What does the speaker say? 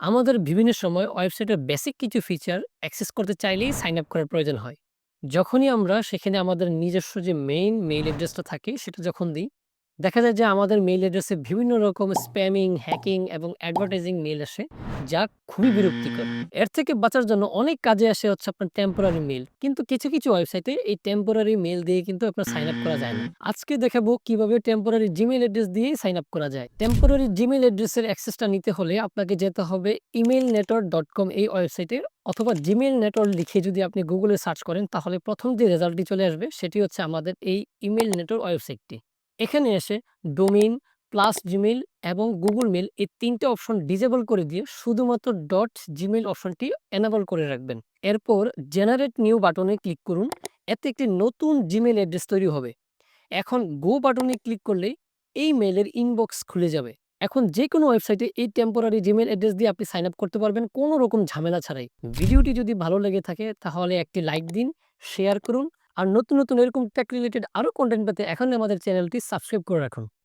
আমাদের বিভিন্ন সময় ওয়েবসাইটের বেসিক কিছু ফিচার অ্যাক্সেস করতে চাইলেই সাইন আপ করার প্রয়োজন হয়। যখনই আমরা, সেখানে আমাদের নিজস্ব যে মেইন মেইল অ্যাড্রেসটা থাকে, সেটা যখন দিই দেখা যায় যে আমাদের মেইল অ্যাড্রেসে বিভিন্ন রকম স্প্যামিং হ্যাকিং এবং অ্যাডভার্টাইজিং মেইল আসে যা খুবই বিরক্তিকর। এর থেকে বাঁচার জন্য অনেক কাজে আসে হচ্ছে আপনার টেম্পোরারি মেইল কিন্তু কিছু কিছু ওয়েবসাইটে এই টেম্পোরারি মেইল দিয়ে কিন্তু আপনার সাইন আপ করা যায় না। আজকে দেখাবো কীভাবে টেম্পোরারি জিমেইল অ্যাড্রেস দিয়ে সাইন আপ করা যায়। টেম্পোরারি জিমেইল অ্যাড্রেসের অ্যাক্সেসটা নিতে হলে আপনাকে যেতে হবে ইমেল নেটওয়ার্ক ডট কম এই ওয়েবসাইটে অথবা জিমেইল নেটওয়ার্ক লিখে যদি আপনি গুগলে সার্চ করেন তাহলে প্রথম যে রেজাল্টটি চলে আসবে সেটি হচ্ছে আমাদের এই ইমেল নেটওয়ার্ক ওয়েবসাইটটি এখানে এসে ডোমিন প্লাস জিমেইল এবং গুগল মেল এই তিনটে অপশন ডিজেবল করে দিয়ে শুধুমাত্র ডট জিমেইল অপশনটি এনাবল করে রাখবেন। এরপর জেনারেট নিউ বাটনে ক্লিক করুন। এতে একটি নতুন জিমেল অ্যাড্রেস তৈরি হবে। এখন গো বাটনে ক্লিক করলে এই মেলের ইনবক্স খুলে যাবে। এখন যে কোনো ওয়েবসাইটে এই টেম্পোরারি জিমেল অ্যাড্রেস দিয়ে আপনি সাইন আপ করতে পারবেন কোনো রকম ঝামেলা ছাড়াই। ভিডিওটি যদি ভালো লেগে থাকে তাহলে একটি লাইক দিন শেয়ার করুন। আর নতুন নতুন এরকম টেক রিলেটেড আরও কন্টেন্ট পেতে এখন আমাদের চ্যানেলটি সাবস্ক্রাইব করে রাখুন।